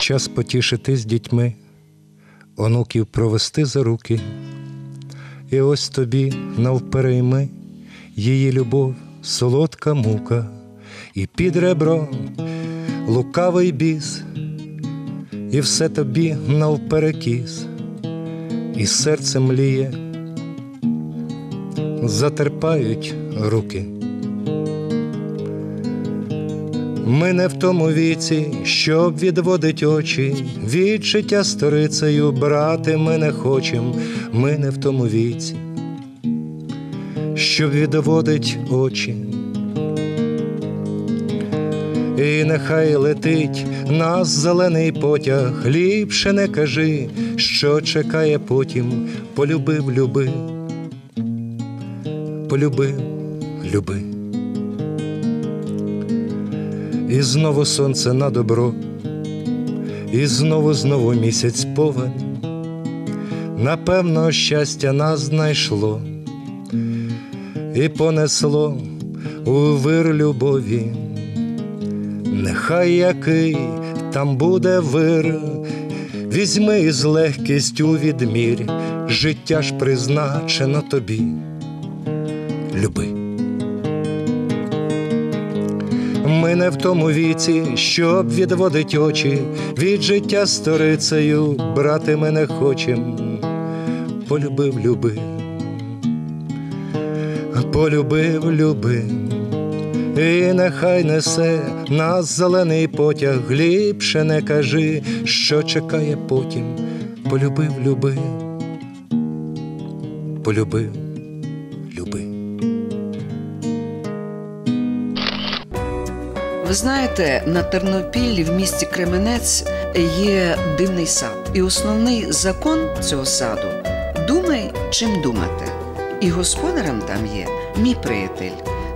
Час потішити з дітьми, онуків провести за руки. І ось тобі навперейми її любов, солодка мука, і під ребром лукавий біс, і все тобі навперекіс, і серце мліє, затерпають руки. Ми не в тому віці, щоб відводить очі, від життя сторицею брати ми не хочем, ми не в тому віці, щоб відводить очі. І нехай летить нас зелений потяг, ліпше не кажи, що чекає потім, полюбив, люби, полюбив, люби. І знову сонце на добро, і знову знову місяць повен. Напевно, щастя нас знайшло і понесло у вир любові. Нехай який там буде вир, візьми із легкістю відмір, життя ж призначено тобі, люби. Ми не в тому віці, щоб відводить очі, від життя сторицею брати ми не хочем, полюбив, люби, полюбив, люби, і нехай несе нас зелений потяг, ліпше не кажи, що чекає потім, полюбив, люби, полюбив, Ви знаєте, на Тернопіллі в місті Кременець є дивний сад, і основний закон цього саду думай, чим думати. І господарем там є мій приятель,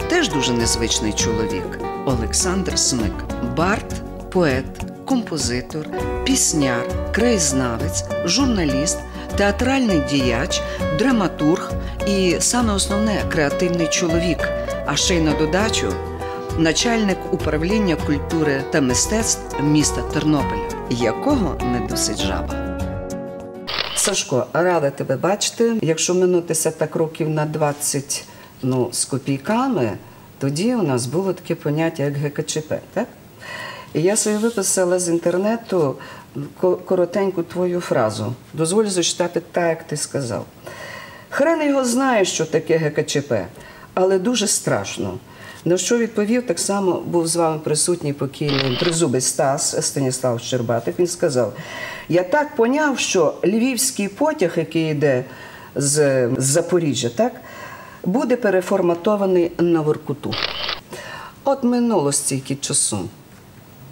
теж дуже незвичний чоловік Олександр Смик, бард, поет, композитор, пісняр, краєзнавець, журналіст, театральний діяч, драматург і саме основне креативний чоловік. А ще й на додачу начальник управління культури та мистецтв міста Тернополя, якого не досить жаба. Сашко, рада тебе бачити. Якщо минутися так років на 20 ну, з копійками, тоді у нас було таке поняття, як ГКЧП, так? І я собі виписала з інтернету коротеньку твою фразу. Дозволь зачитати так, як ти сказав. Хрен його знає, що таке ГКЧП, але дуже страшно. На що відповів, так само був з вами присутній покійний тризубий Стас Станіслав Щербатик. Він сказав: Я так поняв, що львівський потяг, який йде з Запоріжжя, так, буде переформатований на Воркуту. От минуло стільки часу.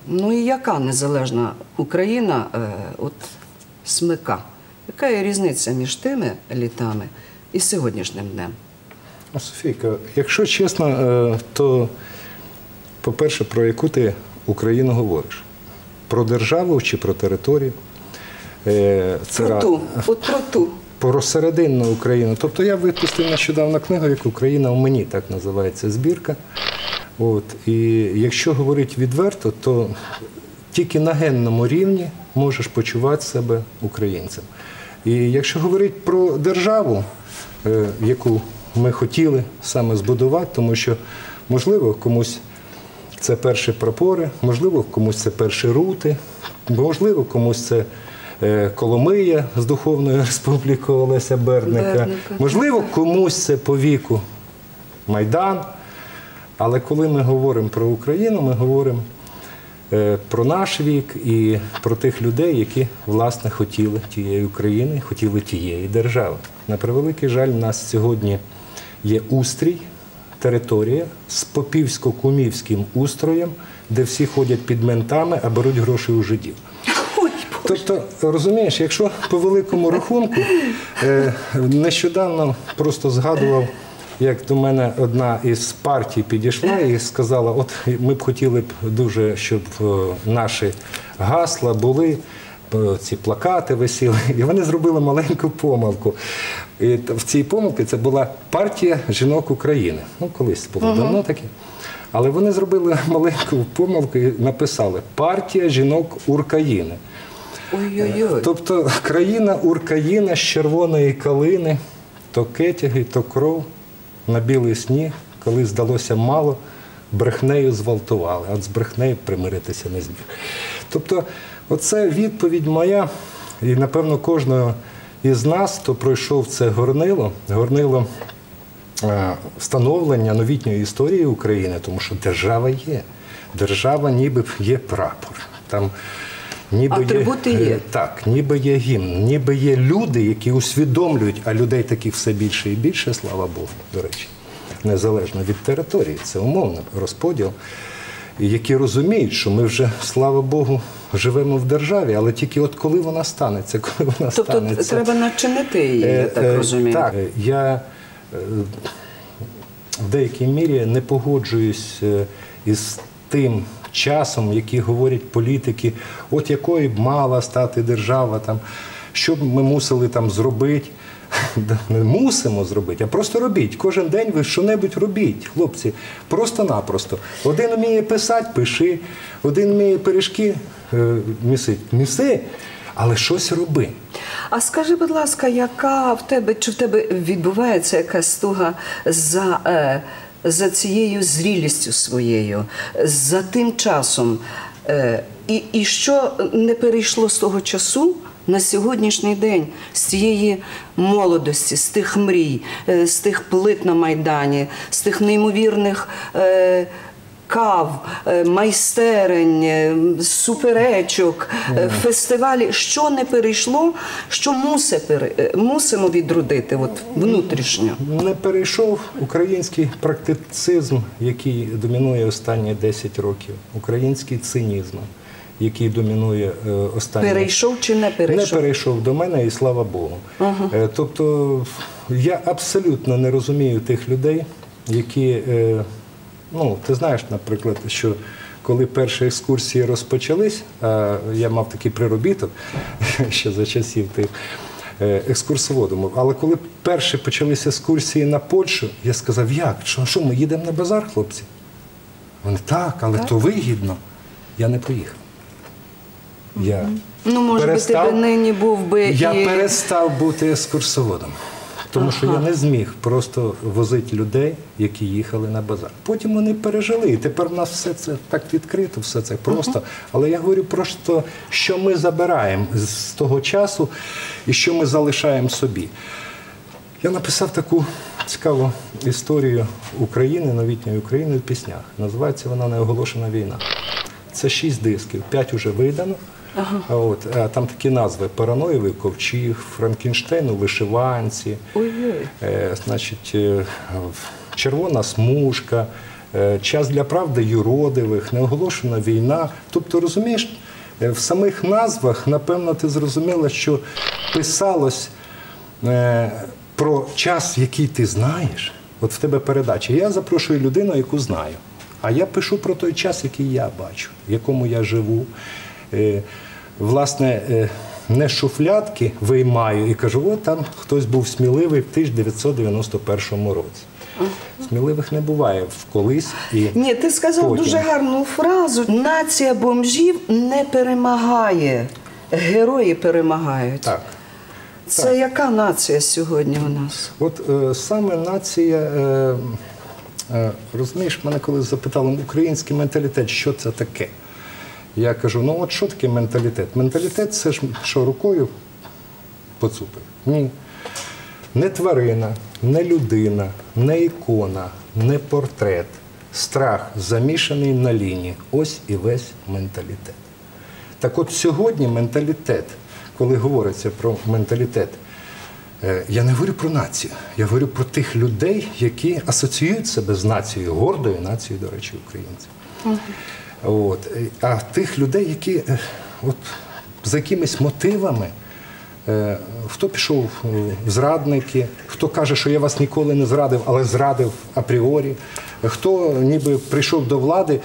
Ну і яка незалежна Україна е, от смика? Яка є різниця між тими літами і сьогоднішнім днем? Софійка, якщо чесно, е, то, по-перше, про яку ти Україну говориш? Про державу чи про територію? Е, Це Про ту, от про ту. про серединну Україну. Тобто я випустив нещодавно книгу, як Україна в мені, так називається збірка. От, і якщо говорити відверто, то тільки на генному рівні можеш почувати себе українцем. І якщо говорити про державу, е, яку ми хотіли саме збудувати, тому що, можливо, комусь це перші прапори, можливо, комусь це перші рути, можливо, комусь це е, Коломия з Духовної Республіки Олеся Берника, Берника. можливо, комусь це по віку Майдан. Але коли ми говоримо про Україну, ми говоримо е, про наш вік і про тих людей, які власне хотіли тієї України, хотіли тієї держави. На превеликий жаль, у нас сьогодні є устрій, територія з попівсько-кумівським устроєм, де всі ходять під ментами, а беруть гроші у жидів. Тобто, розумієш, якщо по великому рахунку, е, нещодавно просто згадував, як до мене одна із партій підійшла і сказала: от ми б хотіли б дуже, щоб е, наші гасла були ці плакати висіли, і вони зробили маленьку помилку. І в цій помилці це була партія жінок України. Ну, колись було давно таке. Але вони зробили маленьку помилку і написали партія жінок України. Ой-ой-ой. Тобто країна Уркаїна з червоної калини, то кетяги, то кров на білий сніг, коли здалося мало, брехнею зґвалтували, а от з брехнею примиритися не зміг. Тобто, оце відповідь моя, і напевно кожного із нас, хто пройшов це горнило, горнило е, встановлення новітньої історії України, тому що держава є. Держава ніби є прапор. Там ніби Атрибути е, є. Так, ніби є гімн, ніби є люди, які усвідомлюють, а людей таких все більше і більше, слава Богу, до речі, незалежно від території, це умовно розподіл. Які розуміють, що ми вже, слава Богу, живемо в державі, але тільки от коли вона станеться, коли вона Тобто станеться. треба начинити її, я Е, так е, розумію. Так, я е, в деякій мірі не погоджуюсь із тим часом, який говорять політики, от якою б мала стати держава, там, що б ми мусили там зробити. Не мусимо зробити, а просто робіть. Кожен день ви що-небудь робіть, хлопці. Просто-напросто. Один вміє писати, пиши, один вміє пиріжки е, місить, міси, але щось роби. А скажи, будь ласка, яка в тебе чи в тебе відбувається якась туга за, е, за цією зрілістю своєю, за тим часом? Е, і, і що не перейшло з того часу? На сьогоднішній день з цієї молодості, з тих мрій, е, з тих плит на майдані, з тих неймовірних е, кав, е, майстерень, суперечок, фестивалі, що не перейшло, що мусе е, мусимо відродити от, внутрішньо. Не перейшов український практицизм, який домінує останні 10 років, український цинізм, який домінує е, останні Перейшов чи не перейшов? Не перейшов до мене, і слава Богу. Е, Тобто я абсолютно не розумію тих людей, які, е, ну, ти знаєш, наприклад, що коли перші екскурсії розпочались, я мав такий приробіток ще за часів тих екскурсоводом. Але коли перші почалися екскурсії на Польщу, я сказав, як? Що, що ми їдемо на базар, хлопці? Вони так, але то вигідно. Я не поїхав. Я Ну, може би, перестав- тебе нині був би я і... перестав бути екскурсоводом, тому що я не зміг просто возити людей, які їхали на базар. Потім вони пережили, і тепер в нас все це так відкрито, все це просто. Але я говорю просто, що ми забираємо з того часу і що ми залишаємо собі. Я написав таку цікаву історію України, новітньої України в піснях. Називається вона Неоголошена війна. Це шість дисків, п'ять уже видано. А От, там такі назви: Параноєвий ковчіг, Франкенштейн у вишиванці, Ой-ой. е, значить, е, червона смужка, е, час для правди юродивих, неоголошена війна. Тобто, розумієш, е, в самих назвах, напевно, ти зрозуміла, що писалось е, про час, який ти знаєш. От в тебе передача. Я запрошую людину, яку знаю. А я пишу про той час, який я бачу, в якому я живу. Е, Власне, е, не шуфлятки виймаю і кажу, от там хтось був сміливий в 1991 році. Сміливих не буває в колись і Ні, ти сказав потім. дуже гарну фразу. Нація бомжів не перемагає. Герої перемагають. Так. Це яка нація сьогодні у нас? От е, саме нація, е, е, розумієш, мене коли запитали український менталітет, що це таке? Я кажу: ну от що таке менталітет? Менталітет це ж що рукою поцупив? Ні. Не тварина, не людина, не ікона, не портрет. Страх замішаний на лінії. Ось і весь менталітет. Так от сьогодні менталітет, коли говориться про менталітет, е, я не говорю про націю, я говорю про тих людей, які асоціюють себе з нацією, гордою нацією, до речі, українців. От. е, А тих людей, які е, от, за якимись мотивами, е, хто пішов е, в зрадники, хто каже, що я вас ніколи не зрадив, але зрадив апріорі, хто ніби прийшов до влади,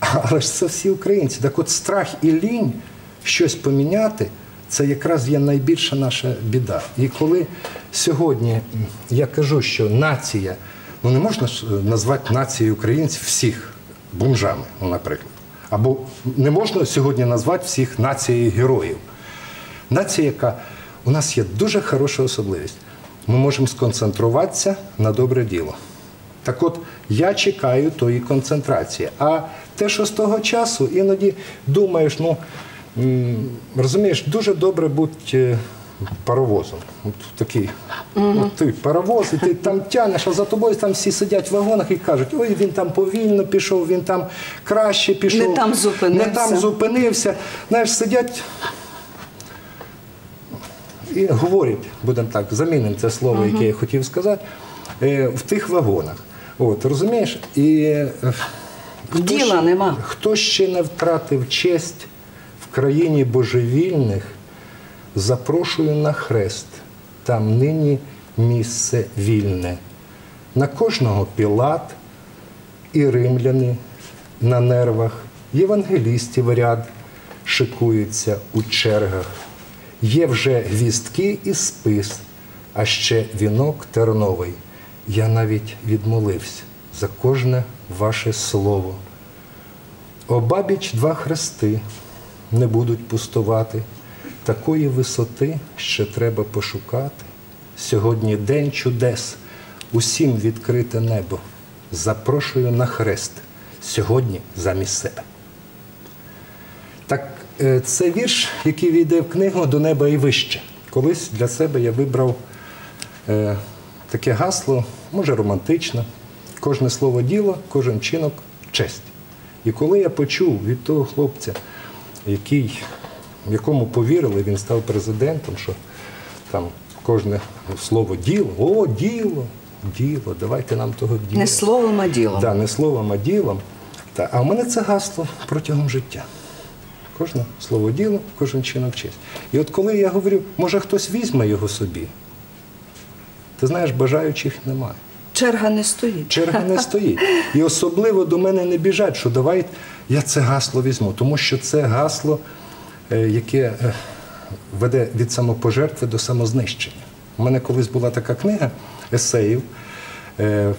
але ж це всі українці. Так от страх і лінь щось поміняти, це якраз є найбільша наша біда. І коли сьогодні я кажу, що нація, ну не можна е, назвати нацією українців всіх бомжами, ну, наприклад. Або не можна сьогодні назвати всіх нацією героїв. Нація, яка у нас є дуже хороша особливість. Ми можемо сконцентруватися на добре діло. Так от я чекаю тої концентрації. А те, що з того часу, іноді думаєш, ну розумієш, дуже добре бути паровозом. От такий от ти паровоз, і ти там тянеш, а за тобою там всі сидять в вагонах і кажуть, ой, він там повільно пішов, він там краще пішов. Не там зупинився. Не там зупинився. Знаєш, сидять і говорять, будемо так, замінимо це слово, яке я хотів сказати, е, в тих вагонах. От, розумієш? І е, хто Діла ще- нема. Хто ще не втратив честь в країні божевільних, запрошую на хрест. Там нині місце вільне. На кожного пілат і римляни на нервах, євангелістів ряд шикуються у чергах. Є вже гвістки і спис, а ще вінок терновий. Я навіть відмолився за кожне ваше слово. Обабіч два хрести не будуть пустувати. Такої висоти ще треба пошукати. Сьогодні день чудес, усім відкрите небо. Запрошую на хрест сьогодні замість себе. Так е, це вірш, який війде в книгу до неба і вище. Колись для себе я вибрав е, таке гасло, може романтичне. Кожне слово діло, кожен чинок честь. І коли я почув від того хлопця, який, якому повірили, він став президентом, що там кожне слово діло, о, діло, діло, давайте нам того діла. Не словом, а ділом. Да, не словом, а ділом. Та, а в мене це гасло протягом життя. Кожне слово діло, кожен чинок честь. І от коли я говорю, може хтось візьме його собі, ти знаєш, бажаючих немає. Черга не стоїть. Черга не стоїть. І особливо до мене не біжать, що давай я це гасло візьму, тому що це гасло, яке е, веде від самопожертви до самознищення. У мене колись була така книга есеїв, е,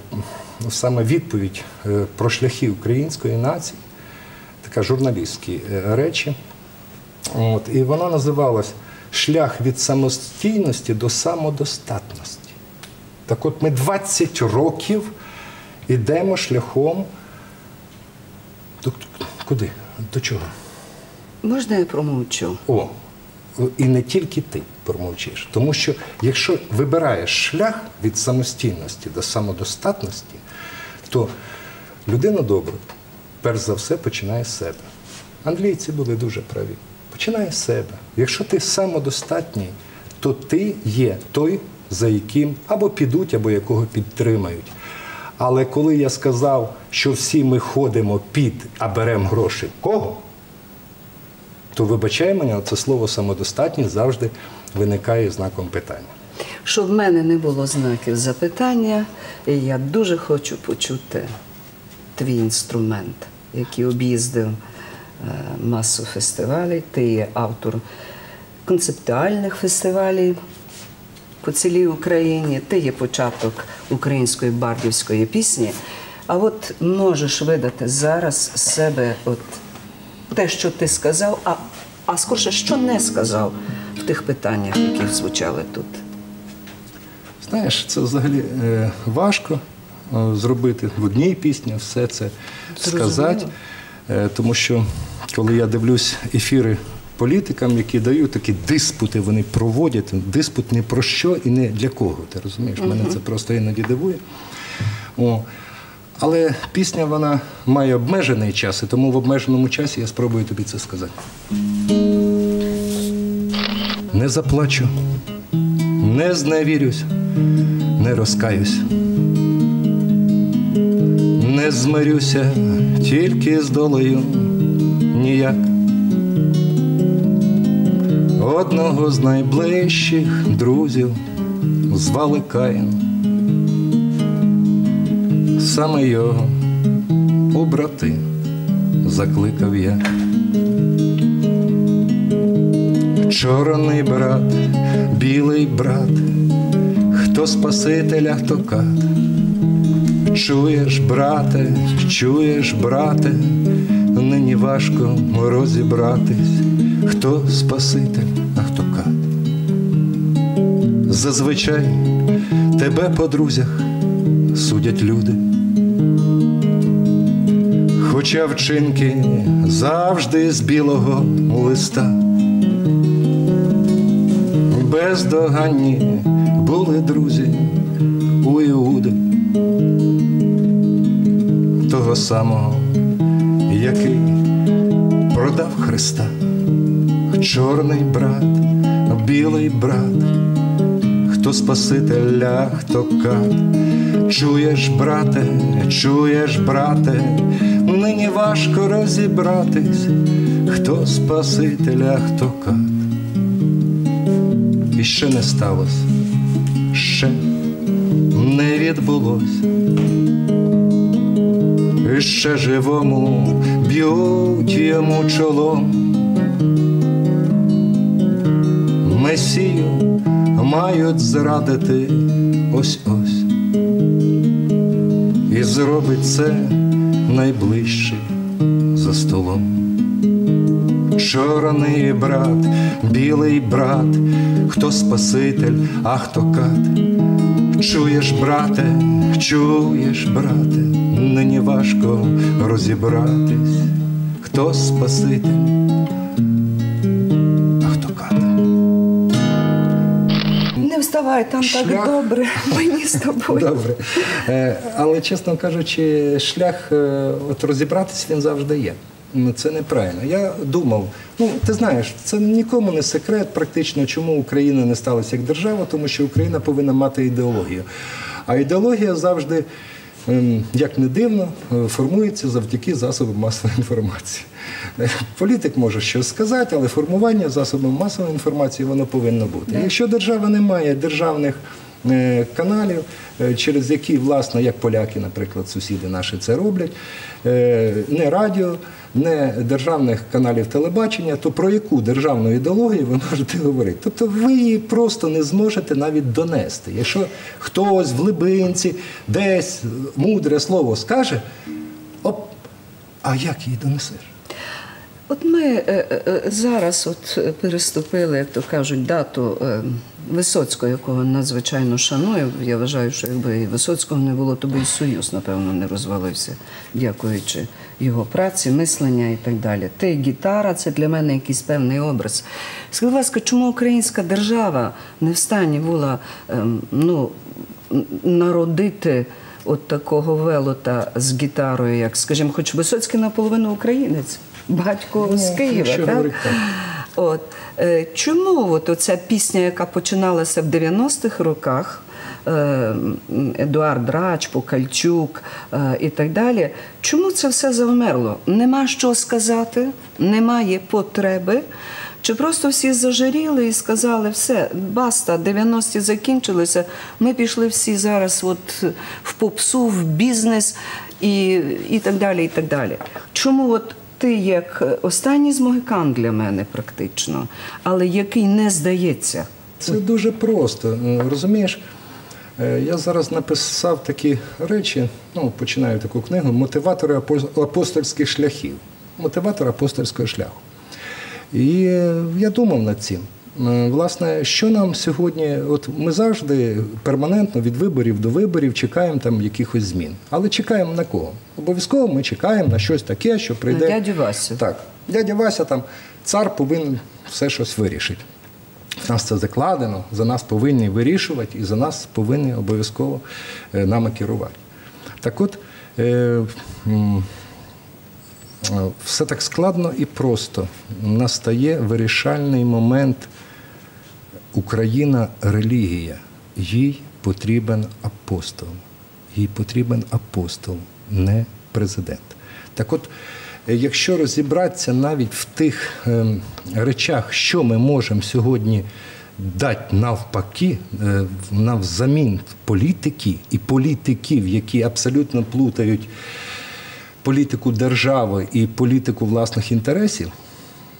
саме відповідь е, про шляхи української нації, така журналістські е, речі. От, і вона називалась Шлях від самостійності до самодостатності. Так от ми 20 років йдемо шляхом. Куди? До чого? Можна я промовчу? О, і не тільки ти промовчиш. Тому що якщо вибираєш шлях від самостійності до самодостатності, то людина добра, перш за все, починає з себе. Англійці були дуже праві. Починає з себе. Якщо ти самодостатній, то ти є той, за яким або підуть, або якого підтримають. Але коли я сказав, що всі ми ходимо під, а беремо гроші кого? То вибачай мене, це слово самодостатність завжди виникає знаком питання. Щоб в мене не було знаків запитання, я дуже хочу почути твій інструмент, який об'їздив е, масу фестивалів. Ти є автор концептуальних фестивалів по цілій Україні, ти є початок української бардівської пісні. А от можеш видати зараз себе от те, що ти сказав, а, а скорше, що не сказав в тих питаннях, які звучали тут. Знаєш, це взагалі е, важко е, зробити в одній пісні, все це Зрозуміло. сказати. Е, тому що коли я дивлюсь ефіри політикам, які дають такі диспути, вони проводять. Диспут не про що і не для кого. Ти розумієш? Мене це просто іноді дивує. О. Але пісня вона має обмежений час, і тому в обмеженому часі я спробую тобі це сказати. Не заплачу, не зневірюсь, не розкаюсь, не змирюся тільки з долею ніяк. Одного з найближчих друзів звали Каїн. Саме його у брати закликав я. чорний брат, білий брат, хто спасителя, хто кат. Чуєш, брате, чуєш, брате, нині важко розібратись, хто спаситель, а хто кат. Зазвичай тебе по друзях судять люди. Хоча вчинки завжди з білого листа. Бездоганні були друзі у Іуди, того самого, який продав Христа, чорний брат, білий брат, хто спасителя, хто кат. Чуєш, брате, чуєш, брате, нині важко розібратись, хто спасителя, хто кат. І ще не сталося, ще не відбулось. І ще живому б'ють йому чолом. Месію мають зрадити ось ось. І зробить це найближчий за столом. Чорний брат, білий брат, хто спаситель, а хто кат. Чуєш, брате, чуєш, брате, нині важко розібратись, хто спаситель, Вставай, там Шлях. так добре. Мені з тобою. Добре. Е, Але, чесно кажучи, шлях е, от розібратись він завжди є. Ну, Це неправильно. Я думав, ну ти знаєш, це нікому не секрет, практично, чому Україна не сталася як держава, тому що Україна повинна мати ідеологію. А ідеологія завжди, як не дивно, е, формується завдяки засобам масової інформації. Е, Політик може щось сказати, але формування засобів масової інформації воно повинно бути. Якщо держава не має державних каналів, е, через які, власне, як поляки, наприклад, сусіди наші це роблять, е, не радіо, не державних каналів телебачення, то про яку державну ідеологію ви можете говорити? Тобто ви її просто не зможете навіть донести. Якщо хтось в глибинці десь мудре слово скаже, оп, а як її донесеш? От ми е, е, е, зараз от е, переступили, як то кажуть, дату е, Висоцького, якого надзвичайно шаную. Я вважаю, що якби і Висоцького не було, то би і Союз, напевно, не розвалився, дякуючи його праці, мислення і так далі. Ти гітара це для мене якийсь певний образ. Скажіть, будь ласка, чому українська держава не в стані була ем, ну, народити от такого велота з гітарою, як, скажімо, хоч Висоцький наполовину українець, батько Ну, з Києва. Так? От. Е, Чому от оця пісня, яка починалася в 90-х роках, е, Едуард Рач, Покальчук е, і так далі, чому це все завмерло? Нема що сказати, немає потреби. Чи просто всі зажиріли і сказали, все, баста, 90-ті закінчилися, ми пішли всі зараз от в попсу, в бізнес і, і так далі. і так далі. Чому от ти як останній з могикан для мене практично, але який не здається? Це дуже просто. Е, Розумієш, е, я зараз написав такі речі, ну, починаю таку книгу Мотиватори апостольських шляхів. Мотиватор апостольського шляху. І е, я думав над цим. Власне, що нам сьогодні, от ми завжди перманентно від виборів до виборів чекаємо там якихось змін. Але чекаємо на кого? Обов'язково ми чекаємо на щось таке, що прийде. На дядю Васю. Так, дядя Вася там, цар повинен все щось вирішити. В нас це закладено, за нас повинні вирішувати і за нас повинні обов'язково е, нами керувати. Так от, е, все так складно і просто. Настає вирішальний момент Україна релігія. Їй потрібен апостол. Їй потрібен апостол, не президент. Так от, е, якщо розібратися навіть в тих ем, речах, що ми можемо сьогодні дати навпаки, е, навзамін політики і політиків, які абсолютно плутають політику держави і політику власних інтересів,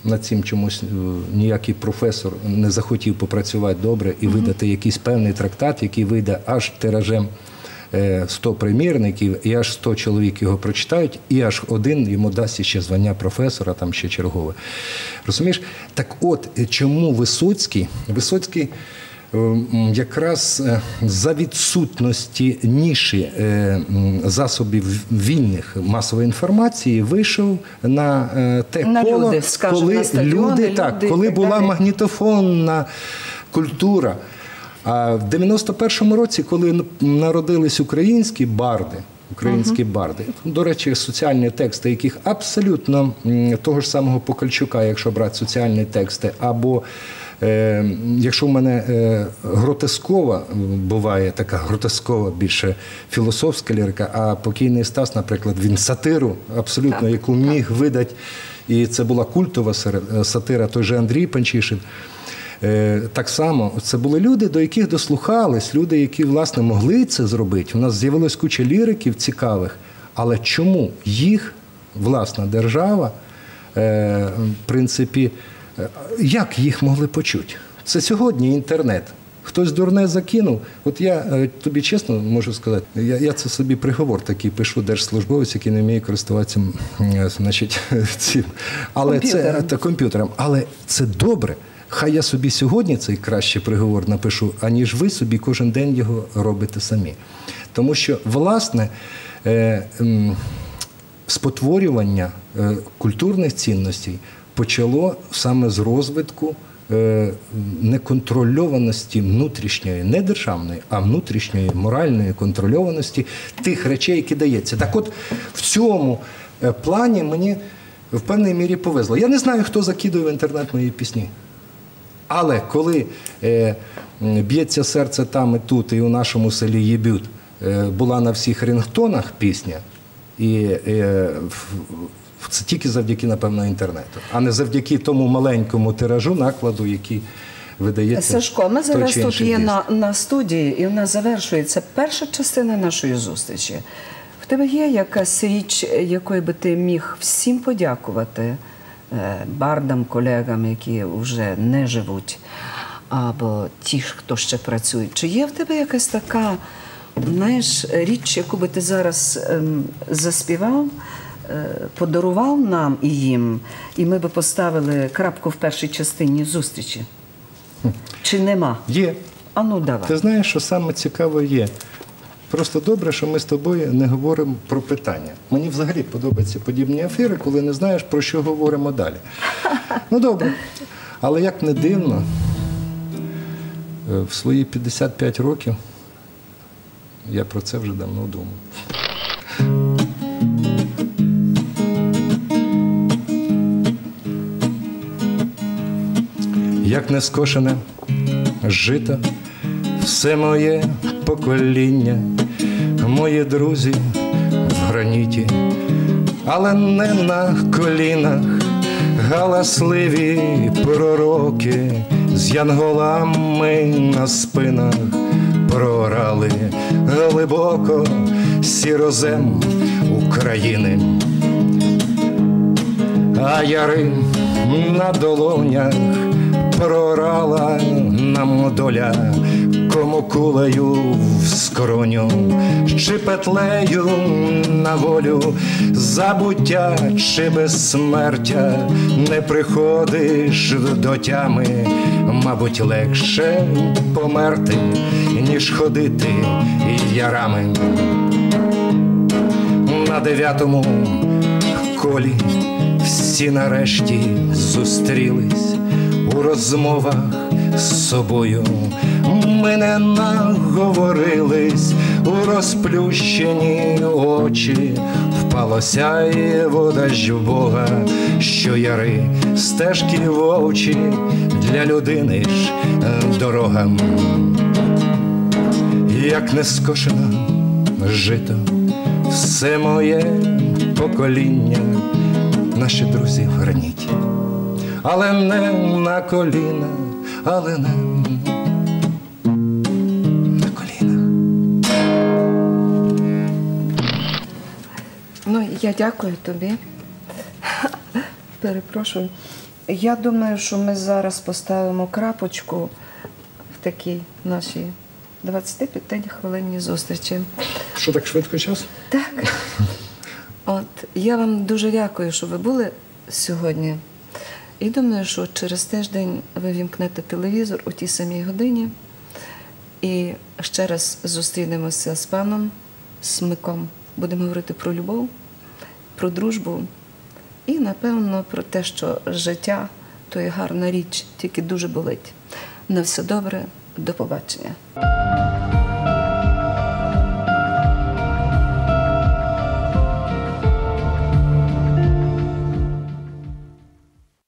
над цим чомусь е, ніякий професор не захотів попрацювати добре і видати якийсь певний трактат, який вийде аж тиражем е, 100 примірників, і аж 100 чоловік його прочитають, і аж один йому дасть ще звання професора, там ще чергове. Розумієш? Так от, е, чому Висоцький? Висоцький е, якраз е, за відсутності ніші е, засобів вільних масової інформації вийшов на е, те На коло, люди, скажімо, коли на стадіони, люди, так, люди коли так була далі. магнітофонна культура. А в 91-му році, коли народились українські барди, українські барди, до речі, соціальні тексти, яких абсолютно того ж самого Покальчука, якщо брати соціальні тексти, або якщо в мене е, гротескова буває така гротескова, більше філософська лірика, а покійний Стас, наприклад, він сатиру абсолютно, яку міг видати, і це була культова сатира, той же Андрій Панчишин. Е, Так само це були люди, до яких дослухались, люди, які власне могли це зробити. У нас з'явилась куча ліриків цікавих. Але чому їх власна держава, е, в принципі, е, як їх могли почути? Це сьогодні інтернет. Хтось дурне закинув. От я е, тобі чесно можу сказати, я, я це собі приговор такий пишу, держслужбовець, який не вміє користуватися е, значить, цим. Але це Комп'ютером. та комп'ютером. Але це добре. Хай я собі сьогодні цей кращий приговор напишу, аніж ви собі кожен день його робите самі. Тому що, власне, е, спотворювання е, культурних цінностей почало саме з розвитку е, неконтрольованості внутрішньої, не державної, а внутрішньої моральної контрольованості тих речей, які дається. Так от в цьому е, плані мені в певній мірі повезло. Я не знаю, хто закидує в інтернет мої пісні. Але коли е, б'ється серце там і тут, і у нашому селі Єбют е, була на всіх рингтонах пісня, і е, це тільки завдяки, напевно, інтернету, а не завдяки тому маленькому тиражу накладу, який видається. Сашко, ми зараз тут є на, на студії, і в нас завершується перша частина нашої зустрічі. В тебе є якась річ, якою би ти міг всім подякувати е, бардам, колегам, які вже не живуть, або ті, хто ще працюють. Чи є в тебе якась така, знаєш, річ, яку би ти зараз ем, заспівав? Е, Подарував нам і їм, і ми би поставили крапку в першій частині зустрічі. Чи нема? Є. А ну давай. Ти знаєш, що саме цікаво є. Просто добре, що ми з тобою не говоримо про питання. Мені взагалі подобаються подібні ефіри, коли не знаєш, про що говоримо далі. Ну добре. Але як не дивно, е, в свої 55 років я про це вже давно думав. Як не скошене жито, все моє покоління, мої друзі в граніті, але не на колінах, галасливі пророки з янголами на спинах прорали глибоко сірозем України. А яри на долонях прорала нам доля, кому кулею в скроню, чи петлею на волю, забуття чи безсмертя, не приходиш до тями, мабуть, легше померти, ніж ходити ярами. На дев'ятому колі всі нарешті зустрілись у розмовах з собою. Ми не наговорились у розплющені очі, впало сяєво дощ Бога, що яри стежки вовчі. Для людини ж е, дорога. Як не скошено жито, все моє покоління, наші друзі в граніті, але не на коліна, але не на колінах. Ну, я дякую тобі. Перепрошую. Я думаю, що ми зараз поставимо крапочку в такій нашій 25 хвилинній зустрічі. Що так швидко час? Так. От я вам дуже дякую, що ви були сьогодні. І думаю, що через тиждень ви вімкнете телевізор у тій самій годині. І ще раз зустрінемося з паном Смиком. Будемо говорити про любов, про дружбу і, напевно, про те, що життя то є гарна річ, тільки дуже болить. На все добре, до побачення.